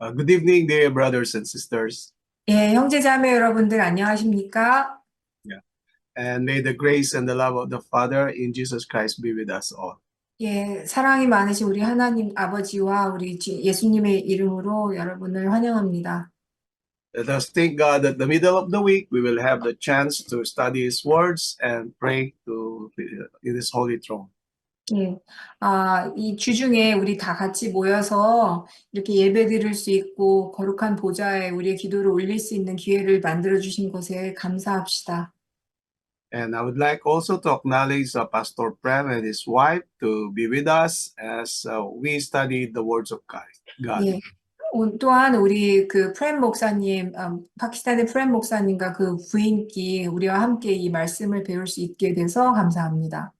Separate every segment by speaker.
Speaker 1: Uh, good evening, dear brothers and sisters,
Speaker 2: 예, 형제자매 여러분들 안녕하십니까?
Speaker 1: and may the grace and the love of the Father in Jesus Christ be with us all.
Speaker 2: 예, 사랑이 많으신 우리 하나님 아버지와 우리 주- 예수님의 이름으로 여러분을 환영합니다.
Speaker 1: Let us thank God that the middle of the week we will have the chance to study His words and pray to in His holy throne.
Speaker 2: 예, 아, 이 주중에 우리 다 같이 모여서 이렇게 예배 드릴 수 있고 거룩한 보좌에 우리의 기도를 올릴 수 있는 기회를 만들어 주신 것에 감사합시다.
Speaker 1: And I would like also to acknowledge uh, Pastor Prem and his wife to be with us as uh, we study the words of God. God.
Speaker 2: 예. 오- 또한 우리 그 프렘 목사님, 음, 파키스탄의 프렘 목사님과 그 부인께 우리와 함께 이 말씀을 배울 수 있게 돼서 감사합니다.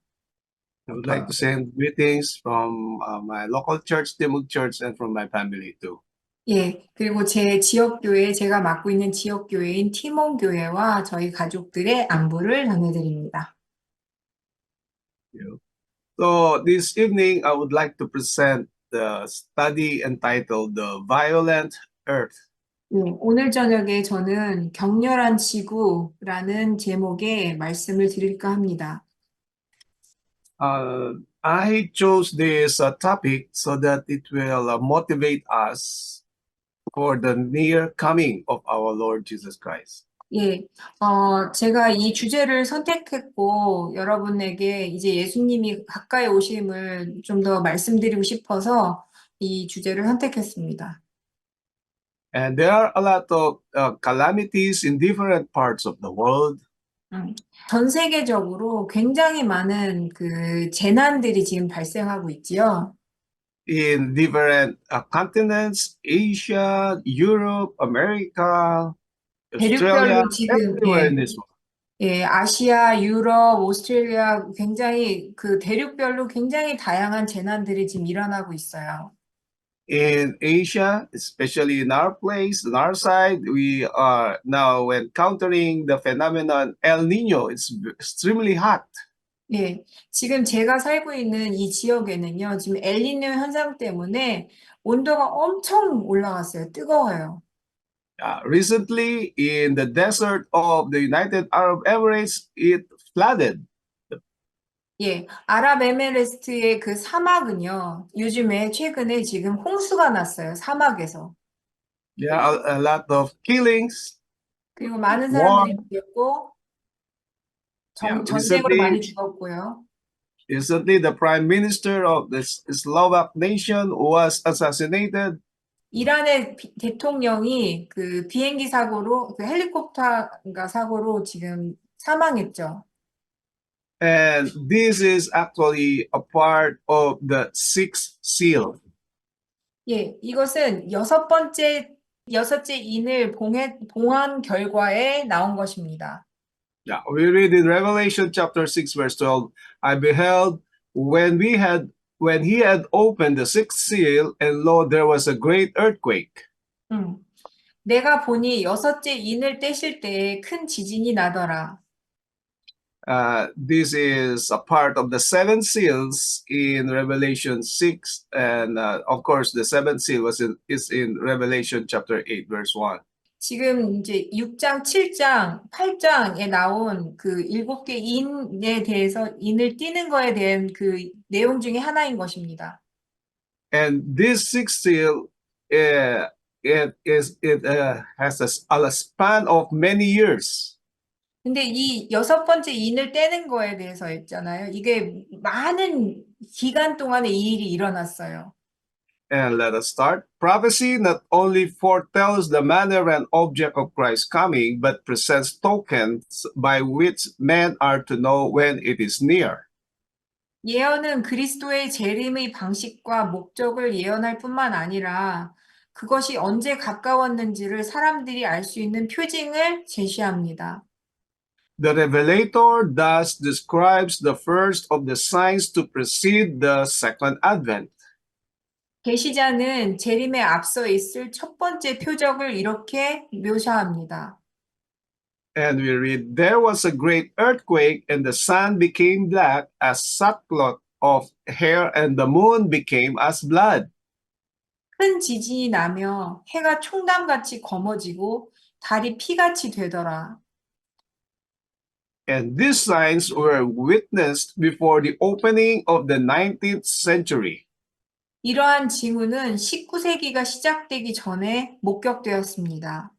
Speaker 1: I would like to send greetings from uh, my local church, Timog Church, and from my family too.
Speaker 2: 예, 그리고 제 지역교회, 제가 맡고 있는 지역교회인 티몬교회와 저희 가족들의 안부를 전해드립니다.
Speaker 1: So this evening, I would like to present the study entitled "The Violent Earth."
Speaker 2: 예, 오늘 저녁에 저는 격렬한 지구라는 제목의 말씀을 드릴까 합니다.
Speaker 1: Uh, I chose this uh, topic so that it will uh, motivate us for the near coming of our Lord Jesus Christ.
Speaker 2: 예, 어, 제가 이 주제를 선택했고, 여러분에게 이제 예수님이 가까이 오심을 좀 더 말씀드리고 싶어서 이 주제를 선택했습니다.
Speaker 1: And there are a lot of uh, calamities in different parts of the world.
Speaker 2: 음, 전 세계적으로 굉장히 많은 그 재난들이 지금 발생하고 있지요.
Speaker 1: in different uh, continents, Asia, Europe, America, Australia,
Speaker 2: 대륙별로 지금,
Speaker 1: everywhere
Speaker 2: 예.
Speaker 1: in this world.
Speaker 2: 예, 아시아, 유럽, 오스트레일리아 굉장히 그 대륙별로 굉장히 다양한 재난들이 지금 일어나고 있어요.
Speaker 1: In Asia, especially in our place, in our side, we are now encountering the phenomenon El Nino. It's extremely hot.
Speaker 2: 예, 지금 제가 살고 있는 이 지역에는요, 지금 엘니뇨 현상 때문에 온도가 엄청 올라갔어요. 뜨거워요.
Speaker 1: Uh, recently, in the desert of the United Arab Emirates, it flooded.
Speaker 2: 예, 아랍에미레이트의 그 사막은요, 요즘에 최근에 지금 홍수가 났어요. 사막에서.
Speaker 1: There are a lot of killings.
Speaker 2: 그리고 많은 사람들이 죽었고, 전,
Speaker 1: Yeah,
Speaker 2: 전쟁으로 많이
Speaker 1: recently-
Speaker 2: 죽었고요.
Speaker 1: Recently, the prime minister of the S- Slovak nation was assassinated.
Speaker 2: 이란의 비- 대통령이 그 비행기 사고로, 그 헬리콥터가 사고로 지금 사망했죠.
Speaker 1: And this is actually a part of the sixth seal.
Speaker 2: 예, 이것은 여섯 번째, 여섯째 인을 봉해, 봉한 결과에 나온 것입니다.
Speaker 1: Yeah, we read in Revelation chapter 6, verse 12. I beheld when we had when he had opened the sixth seal, and lo, there was a great earthquake.
Speaker 2: 음. 내가 보니 여섯째 인을 떼실 때에 큰 지진이 나더라.
Speaker 1: Uh, this is a part of the seven seals in Revelation 6, and uh, of course, the seventh seal was in, is in Revelation chapter 8, verse 1.
Speaker 2: 지금 이제 6장, 7장, 8장에 나온 그 일곱 개 인에 대해서 인을 띄는 거에 대한 그 내용 중에 하나인 것입니다.
Speaker 1: And this sixth seal, uh, it is it uh, has a, s- a span of many years.
Speaker 2: 근데 이 여섯 번째 인을 떼는 거에 대해서 있잖아요. 이게 많은 기간 동안에 이 일이 일어났어요.
Speaker 1: And let us start. Prophecy not only foretells the manner and object of Christ's coming, but presents tokens by which men are to know when it is near.
Speaker 2: 예언은 그리스도의 재림의 방식과 목적을 예언할 뿐만 아니라 그것이 언제 가까웠는지를 사람들이 알 수 있는 표징을 제시합니다.
Speaker 1: The Revelator thus describes the first of the signs to precede the second advent.
Speaker 2: 계시자는 재림에 앞서 있을 첫 번째 표적을 이렇게 묘사합니다.
Speaker 1: And we read, There was a great earthquake, and the sun became black as sackcloth of hair, and the moon became as blood.
Speaker 2: 큰 지진이 나며 해가 총담같이 검어지고 달이 피같이 되더라.
Speaker 1: And these signs were witnessed before the opening of the 19th century.
Speaker 2: 이러한 징후는 19세기가 시작되기 전에 목격되었습니다.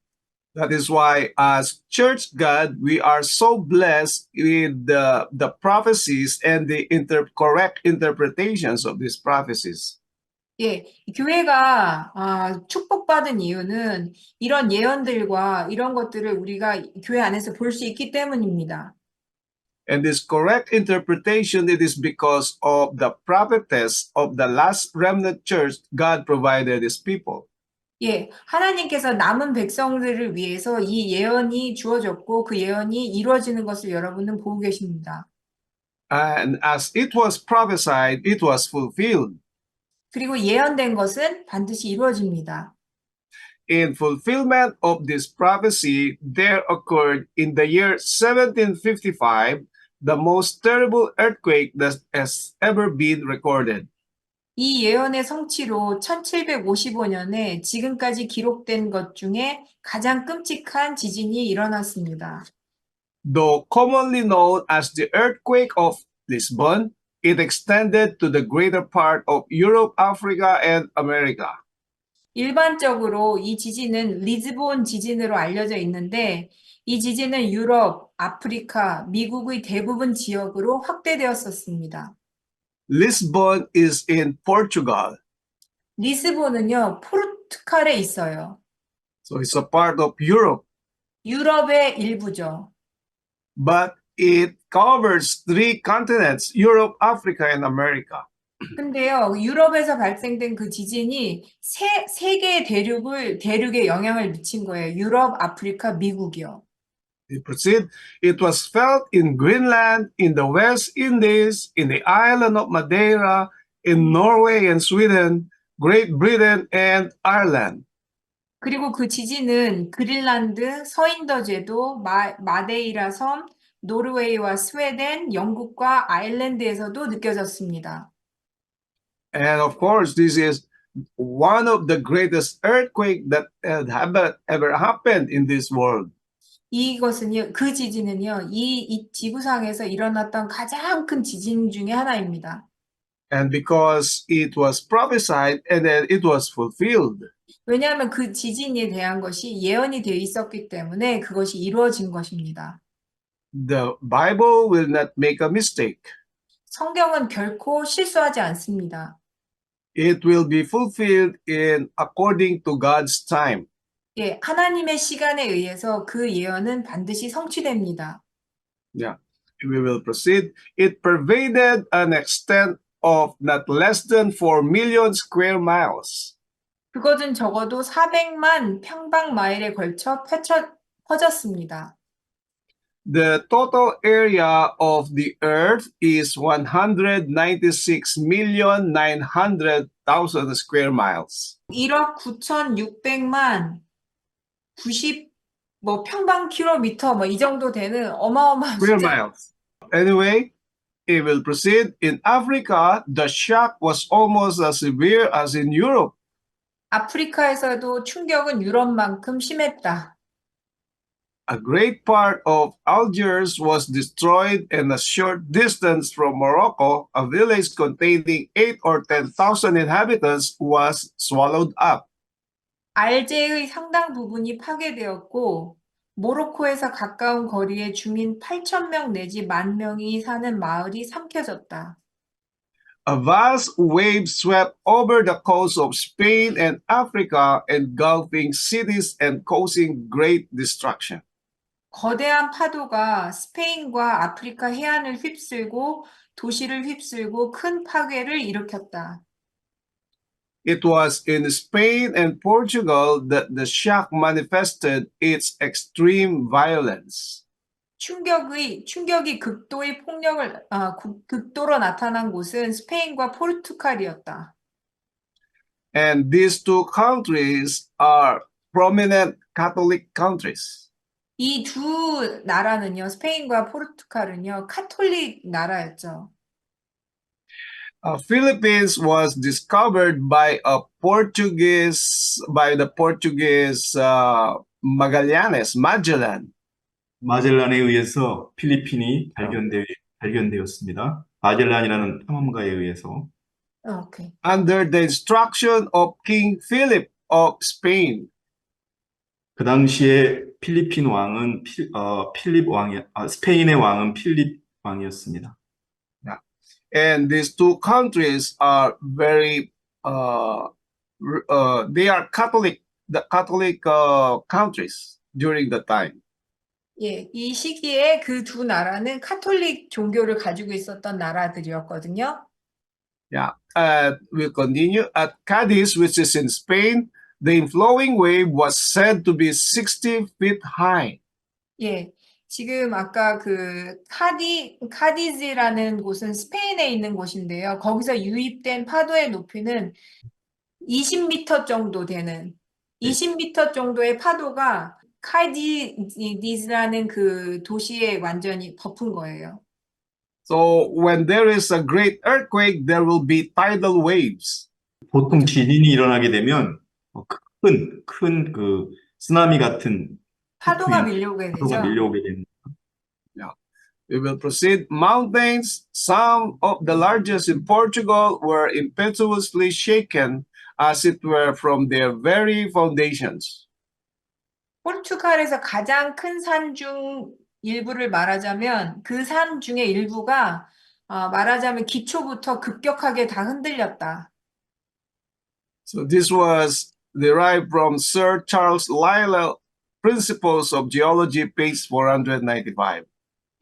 Speaker 1: That is why, as church God, we are so blessed with the, the prophecies and the inter- correct interpretations of these prophecies.
Speaker 2: 예, 교회가 아, 축복받은 이유는 이런 예언들과 이런 것들을 우리가 교회 안에서 볼 수 있기 때문입니다.
Speaker 1: And this correct interpretation, it is because of the prophetess of the last remnant church God provided his people.
Speaker 2: 예, 하나님께서 남은 백성들을 위해서 이 예언이 주어졌고 그 예언이 이루어지는 것을 여러분은 보고 계십니다.
Speaker 1: And as it was prophesied, it was fulfilled.
Speaker 2: 그리고 예언된 것은 반드시 이루어집니다.
Speaker 1: In fulfillment of this prophecy, there occurred in the year 1755 the most terrible earthquake that has ever been recorded.
Speaker 2: 이 예언의 성취로 1755년에 지금까지 기록된 것 중에 가장 끔찍한 지진이 일어났습니다.
Speaker 1: Though commonly known as the earthquake of Lisbon, it extended to the greater part of Europe, Africa, and America.
Speaker 2: 일반적으로 이 지진은 리즈본 지진으로 알려져 있는데 이 지진은 유럽, 아프리카, 미국의 대부분 지역으로 확대되었었습니다.
Speaker 1: Lisbon is in Portugal,
Speaker 2: 리스본은요, 포르투갈에 있어요.
Speaker 1: so it's a part of Europe,
Speaker 2: 유럽의 일부죠.
Speaker 1: but it covers three continents Europe, Africa, and America.
Speaker 2: 근데요, 유럽에서 발생된 그 지진이 세, 세 개의 대륙을, 대륙에 영향을 미친 거예요. 유럽, 아프리카, 미국이요.
Speaker 1: We proceed. It was felt in Greenland, in the West Indies, in the island of Madeira, in Norway and Sweden, Great Britain, and Ireland.
Speaker 2: 그리고 그 지진은 그린란드, 서인도 제도, 마, 마데이라 섬, 노르웨이와 스웨덴, 영국과 아일랜드에서도 느껴졌습니다.
Speaker 1: And of course, this is one of the greatest earthquake that had ever, ever happened in this world.
Speaker 2: 이것은요, 그 지진은요, 이, 이 지구상에서 일어났던 가장 큰 지진 중에 하나입니다.
Speaker 1: And because it was prophesied and then it was fulfilled.
Speaker 2: 왜냐하면 그 지진에 대한 것이 예언이 되어 있었기 때문에 그것이 이루어진 것입니다.
Speaker 1: The Bible will not make a mistake.
Speaker 2: 성경은 결코 실수하지 않습니다.
Speaker 1: It will be fulfilled in according to God's time.
Speaker 2: 예, 하나님의 시간에 의해서 그 예언은 반드시 성취됩니다.
Speaker 1: Yeah, we will proceed. It pervaded an extent of not less than 4 million square miles.
Speaker 2: 그것은 적어도 400만 평방 마일에 걸쳐 펼쳐, 퍼졌습니다.
Speaker 1: The total area of the earth is 196 million 900,000 square miles.
Speaker 2: 1억 9,600만 90, 뭐 평방 킬로미터 뭐 이 정도 되는 어마어마한
Speaker 1: Square
Speaker 2: 숫자.
Speaker 1: miles. Anyway, it will proceed. In Africa, the shock was almost as severe as in Europe.
Speaker 2: 아프리카에서도 충격은 유럽만큼 심했다.
Speaker 1: A great part of Algiers was destroyed and a short distance from Morocco, a village containing 8 or 10,000 inhabitants was swallowed up.
Speaker 2: 알제의 상당 부분이 파괴되었고 모로코에서 가까운 거리에 주민 8천 명 내지 만 명이 사는 마을이 삼켜졌다.
Speaker 1: A vast wave swept over the coast of Spain and Africa, engulfing cities and causing great destruction.
Speaker 2: 거대한 파도가 스페인과 아프리카 해안을 휩쓸고 도시를 휩쓸고 큰 파괴를 일으켰다.
Speaker 1: It was in Spain and Portugal that the shock manifested its extreme violence.
Speaker 2: 충격의 충격이 극도의 폭력을 아, 국- 극도로 나타난 곳은 스페인과 포르투갈이었다.
Speaker 1: And these two countries are prominent Catholic countries.
Speaker 2: 이 두 나라는요, 스페인과 포르투갈은요, 카톨릭 나라였죠.
Speaker 1: uh, Philippines was discovered by a Portuguese by the Portuguese uh, Magallanes, Magellan.
Speaker 3: 마젤란에 의해서 필리핀이 발견되, 발견되었습니다. 마젤란이라는 탐험가에 의해서
Speaker 2: 오케이.
Speaker 1: under the instruction of King Philip of Spain.
Speaker 3: 그 당시에 필리핀 왕은 필, 어, 필립 왕이 아, 스페인의 왕은 필립 왕이었습니다.
Speaker 1: And these two countries are very, uh, uh, they are Catholic, the Catholic uh, countries during the time.
Speaker 2: 예, 이 시기에 그 두 나라는 카톨릭 종교를 가지고 있었던 나라들이었거든요.
Speaker 1: Yeah. Uh, we'll continue. At Cadiz, which is in Spain, the inflowing wave was said to be 60 feet high.
Speaker 2: 예, 지금 아까 그 카디, 카디즈라는 곳은 스페인에 있는 곳인데요. 거기서 유입된 파도의 높이는 20m 정도 되는, 20m 정도의 파도가 카디즈라는 그 도시에 완전히 덮은 거예요.
Speaker 1: So when there is a great earthquake, there will be tidal waves.
Speaker 3: 보통 지진이 일어나게 되면 어, 큰, 큰 그 쓰나미 같은
Speaker 2: 파도가
Speaker 3: 네,
Speaker 2: 밀려오게
Speaker 3: 파도가
Speaker 2: 되죠.
Speaker 3: 밀려오게 되는
Speaker 1: We will proceed. Mountains, some of the largest in Portugal, were impetuously shaken as it were from their very foundations.
Speaker 2: 포르투갈에서 가장 큰 산 중 일부를 말하자면 그 산 중에 일부가 어, 말하자면 기초부터 급격하게 다 흔들렸다.
Speaker 1: So this was derived from Sir Charles Lyell, Principles of Geology, page 495.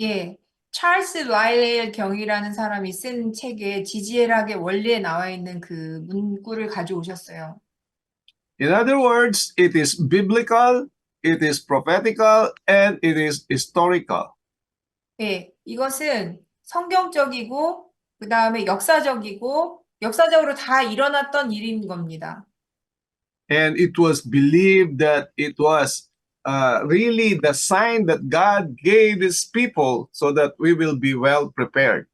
Speaker 2: 예, 찰스 라일레일 경이라는 사람이 쓴 책에 지지애락의 원리에 나와 있는 그 문구를 가져오셨어요.
Speaker 1: In other words, it is biblical, it is prophetical, and it is historical.
Speaker 2: 예, 이것은 성경적이고 그 다음에 역사적이고 역사적으로 다 일어났던 일인 겁니다.
Speaker 1: And it was believed that it was uh, really the sign that God gave his people so that we will be well prepared.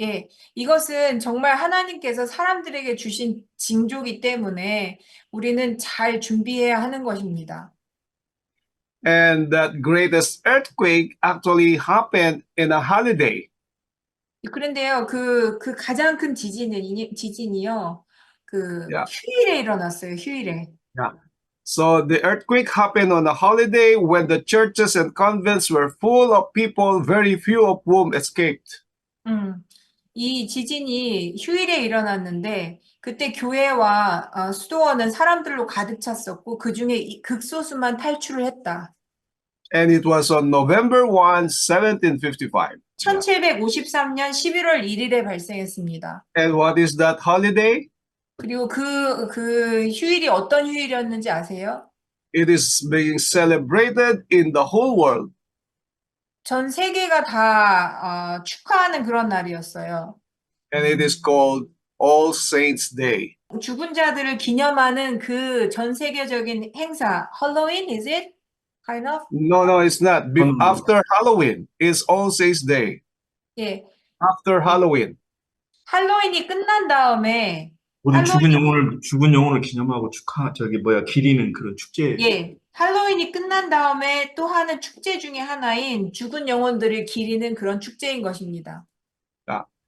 Speaker 2: 예, 이것은 정말 하나님께서 사람들에게 주신 징조이기 때문에 우리는 잘 준비해야 하는 것입니다.
Speaker 1: And that greatest earthquake actually happened in a holiday.
Speaker 2: 그런데요, 그, 그 가장 큰 지진은, 지진이요, 그
Speaker 1: 야.
Speaker 2: 휴일에 일어났어요, 휴일에.
Speaker 1: So the earthquake happened on a holiday when the churches and convents were full of people, very few of whom escaped.
Speaker 2: 음, 이 지진이 휴일에 일어났는데, 그때 교회와 어, 수도원은 사람들로 가득 찼었고, 그 중에 이- 극소수만 탈출을 했다.
Speaker 1: And it was on November 1, 1755.
Speaker 2: 1753년 11월 1일에 발생했습니다.
Speaker 1: And what is that holiday?
Speaker 2: 그리고 그, 그 휴일이 어떤 휴일이었는지 아세요?
Speaker 1: It is being celebrated in the whole world.
Speaker 2: 전 세계가 다 어, 축하하는 그런 날이었어요.
Speaker 1: And it is called All Saints Day.
Speaker 2: 죽은 자들을 기념하는 그 전 세계적인 행사, 할로윈, is it? Kind of?
Speaker 1: No, no, it's not. Be-
Speaker 3: Um,
Speaker 1: after Halloween is All Saints Day.
Speaker 2: 예.
Speaker 1: After Halloween.
Speaker 2: 할로윈이 끝난 다음에,
Speaker 3: 모든
Speaker 2: 할로윈-
Speaker 3: 죽은 영혼을 죽은 영혼을 기념하고 축하 저기 뭐야 기리는 그런 축제.
Speaker 2: 예. 할로윈이 끝난 다음에 또 하는 축제 중에 하나인 죽은 영혼들을 기리는 그런 축제인 것입니다.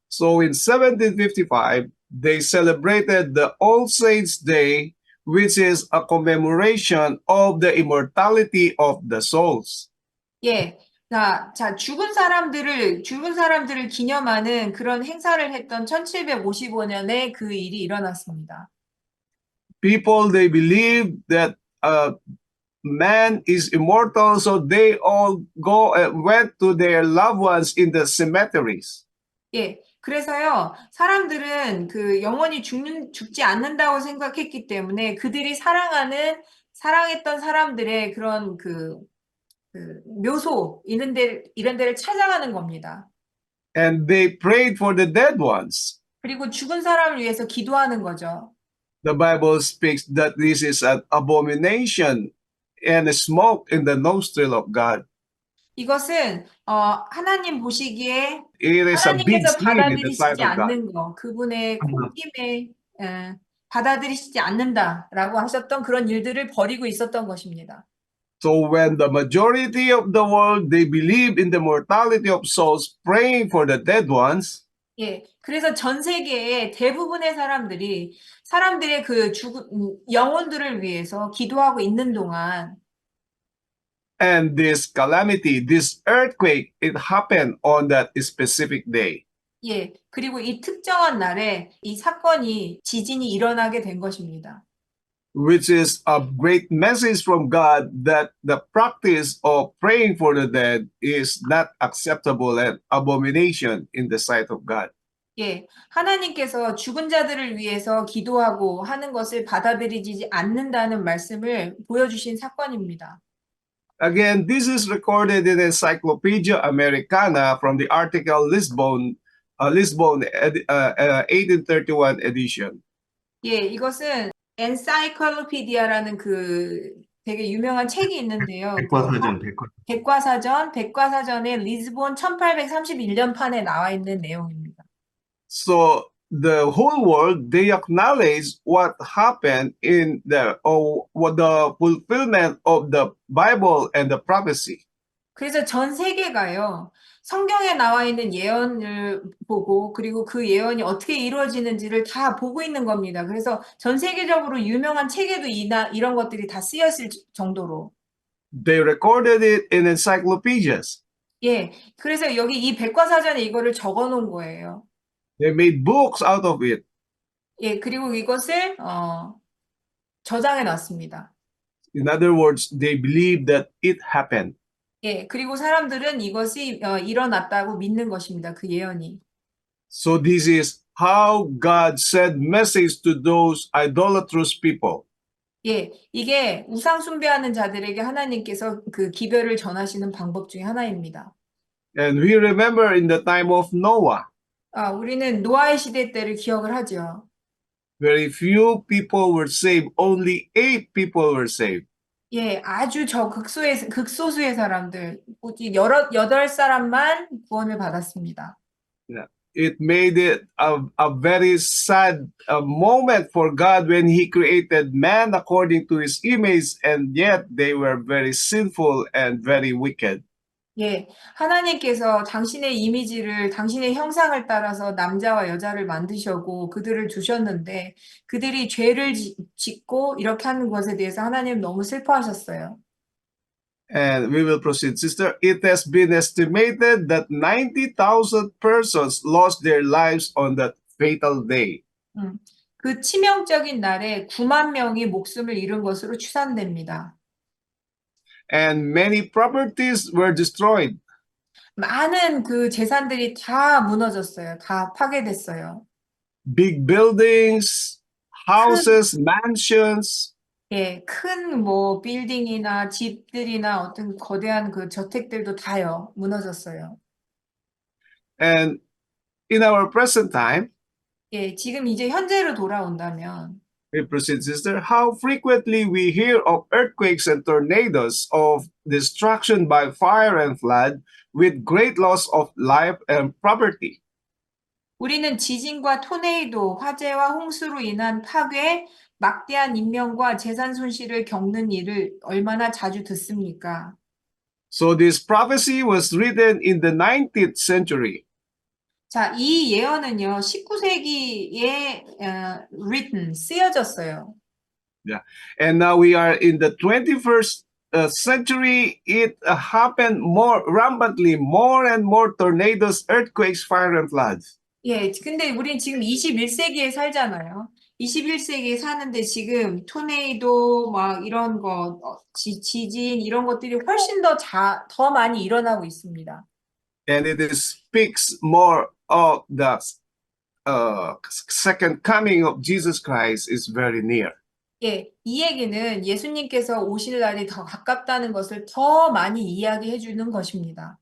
Speaker 1: So in 1755, they celebrated the All Saints Day, which is a commemoration of the immortality of the souls.
Speaker 2: 예. 자, 자, 죽은 사람들을, 죽은 사람들을 기념하는 그런 행사를 했던 1755년에 그 일이 일어났습니다.
Speaker 1: People, they believe that uh, man is immortal, so they all go and went to their loved ones in the cemeteries.
Speaker 2: 예. 그래서요, 사람들은 그 영원히 죽는, 죽지 않는다고 생각했기 때문에 그들이 사랑하는, 사랑했던 사람들의 그런 그, 그 묘소, 이런 데, 이런 데를 찾아가는 겁니다.
Speaker 1: And they prayed for the dead ones.
Speaker 2: 그리고 죽은 사람을 위해서 기도하는 거죠.
Speaker 1: The Bible speaks that this is an abomination and a smoke in the nostril of God.
Speaker 2: 이것은 어, 하나님 보시기에
Speaker 1: It is a big
Speaker 2: 하나님께서
Speaker 1: sin in the sight
Speaker 2: 받아들이시지
Speaker 1: of God.
Speaker 2: 않는 거, 그분의
Speaker 1: 음.
Speaker 2: 콧김에 에, 받아들이시지 않는다라고 하셨던 그런 일들을 벌이고 있었던 것입니다.
Speaker 1: So when the majority of the world they believe in the mortality of souls, praying for the dead ones,
Speaker 2: 예, 그래서 전 세계의 대부분의 사람들이 사람들의 그 죽은 음, 영혼들을 위해서 기도하고 있는 동안
Speaker 1: and this calamity, this earthquake, it happened on that specific day.
Speaker 2: 예, 그리고 이 특정한 날에 이 사건이 지진이 일어나게 된 것입니다.
Speaker 1: which is a great message from God that the practice of praying for the dead is not acceptable and abomination in the sight of God.
Speaker 2: 예, 하나님께서 죽은 자들을 위해서 기도하고 하는 것을 받아들이지 않는다는 말씀을 보여주신 사건입니다.
Speaker 1: Again, this is recorded in Encyclopedia Americana from the article Lisbon, uh, Lisbon ed- uh, uh, 1831 edition.
Speaker 2: 예, 이것은 엔사이클로피디아라는 그 되게 유명한 책이 있는데요.
Speaker 3: 백과사전, 백과.
Speaker 2: 백과사전, 백과사전의 리스본 1831년 판에 나와 있는 내용입니다.
Speaker 1: So the whole world they acknowledge what happened in the or what the fulfillment of the Bible and the prophecy.
Speaker 2: 그래서 전 세계가요, 성경에 나와 있는 예언을 보고, 그리고 그 예언이 어떻게 이루어지는지를 다 보고 있는 겁니다. 그래서 전 세계적으로 유명한 책에도 이나, 이런 것들이 다 쓰였을 정도로.
Speaker 1: They recorded it in encyclopedias.
Speaker 2: 예, 그래서 여기 이 백과사전에 이거를 적어 놓은 거예요.
Speaker 1: They made books out of it.
Speaker 2: 예, 그리고 이것을, 어, 저장해 놨습니다.
Speaker 1: In other words, they believe that it happened.
Speaker 2: 예, 그리고 사람들은 이것이 어, 일어났다고 믿는 것입니다. 그 예언이.
Speaker 1: So this is how God sent message to those idolatrous people.
Speaker 2: 예, 이게 우상 숭배하는 자들에게 하나님께서 그 기별을 전하시는 방법 중에 하나입니다.
Speaker 1: And we remember in the time of Noah,
Speaker 2: 아, 우리는 노아의 시대 때를 기억을 하죠.
Speaker 1: very few people were saved. Only eight people were saved.
Speaker 2: 예, 아주 저 극소의, 극소수의 사람들, 오직 여러, 여덟 사람만 구원을 받았습니다.
Speaker 1: It made it a, a very sad uh, moment for God when He created man according to His image, and yet they were very sinful and very wicked.
Speaker 2: 예, 하나님께서 당신의 이미지를, 당신의 형상을 따라서 남자와 여자를 만드셨고 그들을 주셨는데 그들이 죄를 지- 짓고 이렇게 하는 것에 대해서 하나님 너무 슬퍼하셨어요.
Speaker 1: And we will proceed, sister. It has been estimated that 90,000 persons lost their lives on that fatal day.
Speaker 2: 그 치명적인 날에 9만 명이 목숨을 잃은 것으로 추산됩니다.
Speaker 1: And many properties were destroyed.
Speaker 2: 많은 그 재산들이 다 무너졌어요. 다 파괴됐어요.
Speaker 1: Big buildings, houses, mansions,
Speaker 2: 예, 큰 뭐 빌딩이나 집들이나 어떤 거대한 그 저택들도 다요. 무너졌어요.
Speaker 1: and in our present time,
Speaker 2: 예, 지금 이제 현재로 돌아온다면
Speaker 1: we proceed, sister, how frequently we hear of earthquakes and tornadoes, of destruction by fire and flood, with great loss of life and property.
Speaker 2: 우리는 지진과 토네이도, 화재와 홍수로 인한 파괴, 막대한 인명과 재산 손실을 겪는 일을 얼마나 자주 듣습니까?
Speaker 1: So this prophecy was written in the 19th century.
Speaker 2: 자, 이 예언은요, 19세기에 어, written, 쓰여졌어요.
Speaker 1: And now we are in the 21st uh, century. It uh, happened more rampantly, more and more tornadoes, earthquakes, fire, and floods.
Speaker 2: 예, 근데 우린 지금 21세기에 살잖아요. 21세기에 사는데 지금 토네이도 막 이런 거, 어, 지, 지진 이런 것들이 훨씬 더 자, 더 많이 일어나고 있습니다.
Speaker 1: and it speaks more of the uh, second coming of Jesus Christ is very near.
Speaker 2: 예, 이 얘기는 예수님께서 오실 날이 더 가깝다는 것을 더 많이 이야기해 주는 것입니다.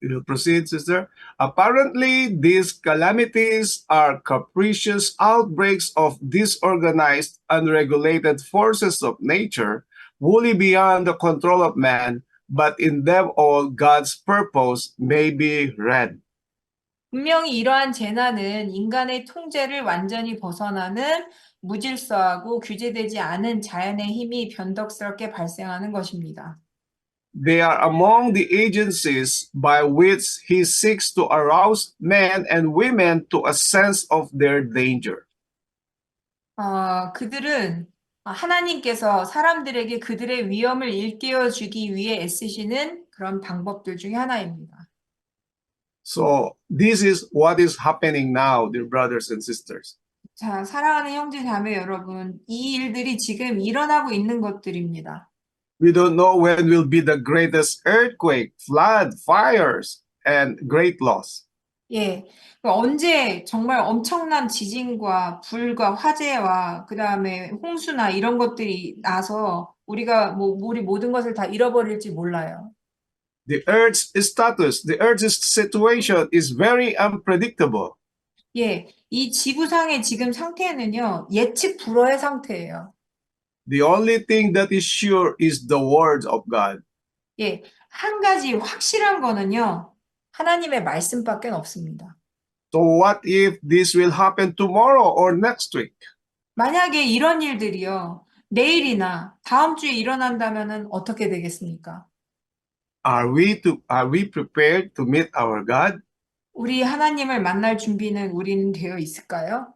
Speaker 1: You will proceed, sister. Apparently, these calamities are capricious outbreaks of disorganized, unregulated forces of nature, wholly beyond the control of man, but in them all God's purpose may be read.
Speaker 2: 분명히 이러한 재난은 인간의 통제를 완전히 벗어나는 무질서하고 규제되지 않은 자연의 힘이 변덕스럽게 발생하는 것입니다.
Speaker 1: They are among the agencies by which he seeks to arouse men and women to a sense of their danger.
Speaker 2: 어, 그들은 하나님께서 사람들에게 그들의 위험을 일깨워 주기 위해 애쓰시는 그런 방법들 중에 하나입니다.
Speaker 1: So this is what is happening now, dear brothers and sisters.
Speaker 2: 자, 사랑하는 형제 자매 여러분, 이 일들이 지금 일어나고 있는 것들입니다.
Speaker 1: We don't know when will be the greatest earthquake, flood, fires, and great loss.
Speaker 2: 예, 언제 정말 엄청난 지진과 불과 화재와 그 다음에 홍수나 이런 것들이 나서 우리가 뭐 우리 모든 것을 다 잃어버릴지 몰라요.
Speaker 1: The Earth's status, the Earth's situation is very unpredictable.
Speaker 2: 예, 이 지구상의 지금 상태는요, 예측 불허의 상태예요.
Speaker 1: The only thing that is sure is the word of God.
Speaker 2: 예, 한 가지 확실한 거는요, 하나님의 말씀밖에 없습니다.
Speaker 1: So what if this will happen tomorrow or next week?
Speaker 2: 만약에 이런 일들이요, 내일이나 다음 주에 일어난다면은 어떻게 되겠습니까?
Speaker 1: Are we to are we prepared to meet our God?
Speaker 2: 우리 하나님을 만날 준비는 우리는 되어 있을까요?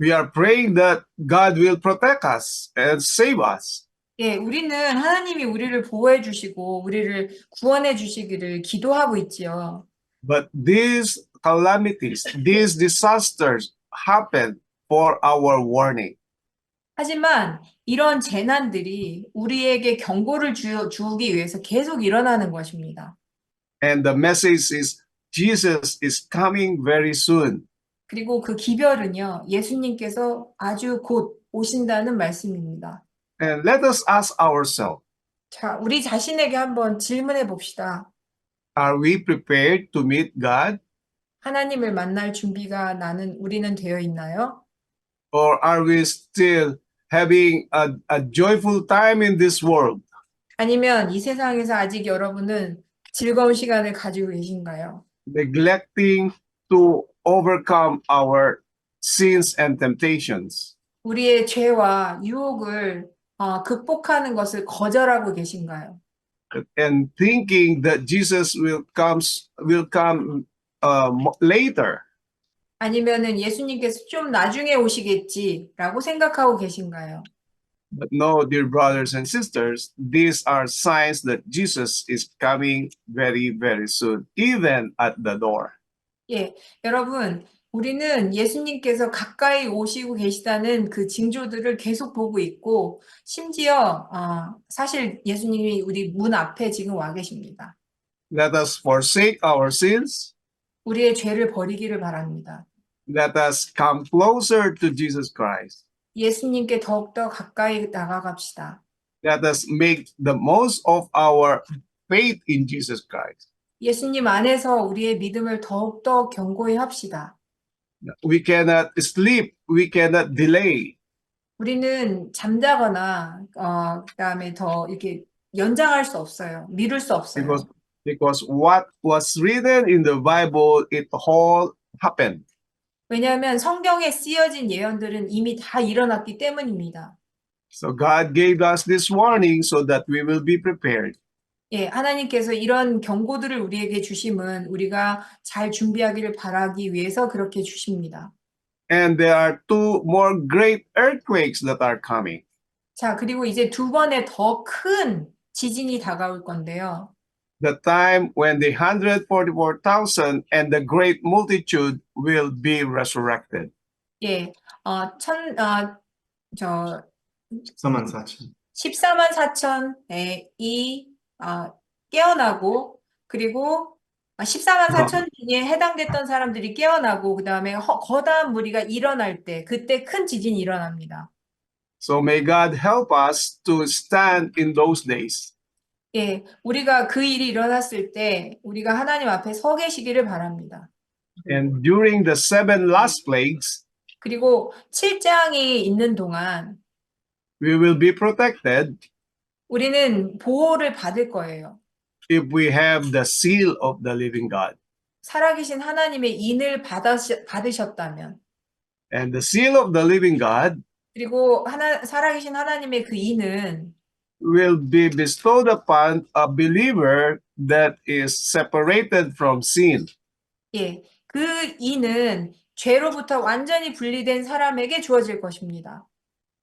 Speaker 1: We are praying that God will protect us and save us.
Speaker 2: 예, 우리는 하나님이 우리를 보호해 주시고 우리를 구원해 주시기를 기도하고 있지요.
Speaker 1: But these calamities, these disasters happen for our warning.
Speaker 2: 하지만 이런 재난들이 우리에게 경고를 주, 주기 위해서 계속 일어나는 것입니다.
Speaker 1: And the message is Jesus is coming very soon.
Speaker 2: 그리고 그 기별은요, 예수님께서 아주 곧 오신다는 말씀입니다.
Speaker 1: And let us ask ourselves,
Speaker 2: 자, 우리 자신에게 한번 질문해 봅시다.
Speaker 1: are we prepared to meet God?
Speaker 2: 하나님을 만날 준비가 나는 우리는 되어 있나요?
Speaker 1: Or are we still having a, a joyful time in this world?
Speaker 2: 아니면 이 세상에서 아직 여러분은 즐거운 시간을 가지고 계신가요?
Speaker 1: neglecting to overcome our sins and temptations.
Speaker 2: 우리의 죄와 유혹을 어, 극복하는 것을 거절하고 계신가요?
Speaker 1: and thinking that Jesus will comes will come uh, later.
Speaker 2: 아니면은 예수님께서 좀 나중에 오시겠지라고 생각하고 계신가요?
Speaker 1: But no, dear brothers and sisters, these are signs that Jesus is coming very, very soon, even at the door.
Speaker 2: 예, 여러분, 우리는 예수님께서 가까이 오시고 계시다는 그 징조들을 계속 보고 있고, 심지어, 어, 사실 예수님이 우리 문 앞에 지금 와 계십니다.
Speaker 1: Let us forsake our sins.
Speaker 2: 우리의 죄를 버리기를 바랍니다.
Speaker 1: Let us come closer to Jesus Christ.
Speaker 2: 예수님께 더욱더 가까이 나가갑시다.
Speaker 1: Let us make the most of our faith in Jesus Christ.
Speaker 2: 예수님 안에서 우리의 믿음을 더욱더 견고히 합시다.
Speaker 1: We cannot sleep, we cannot delay.
Speaker 2: 우리는 잠자거나, 어, 그다음에 더 이렇게 연장할 수 없어요. 미룰 수 없어요.
Speaker 1: because because what was written in the Bible it all happened.
Speaker 2: 왜냐하면 성경에 쓰여진 예언들은 이미 다 일어났기 때문입니다.
Speaker 1: So God gave us this warning so that we will be prepared.
Speaker 2: 예, 하나님께서 이런 경고들을 우리에게 주심은 우리가 잘 준비하기를 바라기 위해서 그렇게 주십니다.
Speaker 1: And there are two more great earthquakes that are coming.
Speaker 2: 자, 그리고 이제 두 번의 더 큰 지진이 다가올 건데요.
Speaker 1: The time when the 144,000 and the great multitude will be resurrected.
Speaker 2: 예, 어, 천, 어, 저,
Speaker 3: 14만 4천.
Speaker 2: 14만 4천이 어, 깨어나고 그리고 14만 4천 중에 해당됐던 사람들이 깨어나고 그 다음에 거다한 무리가 일어날 때 그때 큰 지진이 일어납니다.
Speaker 1: So may God help us to stand in those days.
Speaker 2: 예, 우리가 그 일이 일어났을 때 우리가 하나님 앞에 서 계시기를 바랍니다.
Speaker 1: And during the seven last plagues,
Speaker 2: 그리고 7장이 있는 동안
Speaker 1: we will be protected
Speaker 2: 우리는 보호를 받을 거예요.
Speaker 1: if we have the seal of the living God.
Speaker 2: 살아계신 하나님의 인을 받으시, 받으셨다면,
Speaker 1: And the seal of the living God
Speaker 2: 그리고 하나, 살아계신 하나님의 그 인은
Speaker 1: will be bestowed upon a believer that is separated from sin.
Speaker 2: 예, 그 인은 죄로부터 완전히 분리된 사람에게 주어질 것입니다.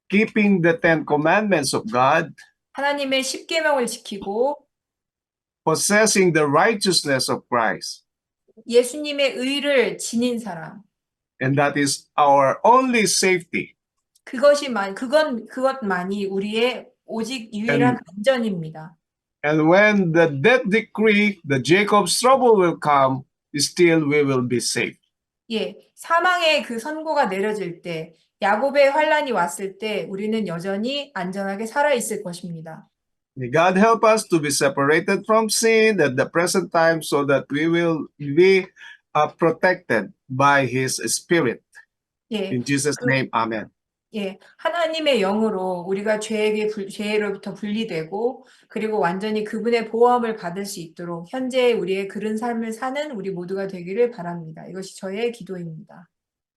Speaker 1: keeping the Ten Commandments of God,
Speaker 2: 하나님의 십계명을 지키고
Speaker 1: possessing the righteousness of Christ.
Speaker 2: 예수님의 의를 지닌 사람.
Speaker 1: And that is our only safety.
Speaker 2: 그것이 만 그건 그것만이 우리의 오직 유일한
Speaker 1: And-
Speaker 2: 안전입니다.
Speaker 1: And when the death decree, the Jacob's trouble will come, still we will be safe.
Speaker 2: 예, 사망의 그 선고가 내려질 때, 야곱의 환란이 왔을 때 우리는 여전히 안전하게 살아 있을 것입니다.
Speaker 1: May God help us to be separated from sin at the present time so that we will be uh, protected by His Spirit.
Speaker 2: 예,
Speaker 1: In Jesus' name, Amen.
Speaker 2: 예, 하나님의 영으로 우리가 죄에게 불- 죄로부터 분리되고 그리고 완전히 그분의 보험을 받을 수 있도록 현재 우리의 그런 삶을 사는 우리 모두가 되기를 바랍니다. 이것이 저의 기도입니다.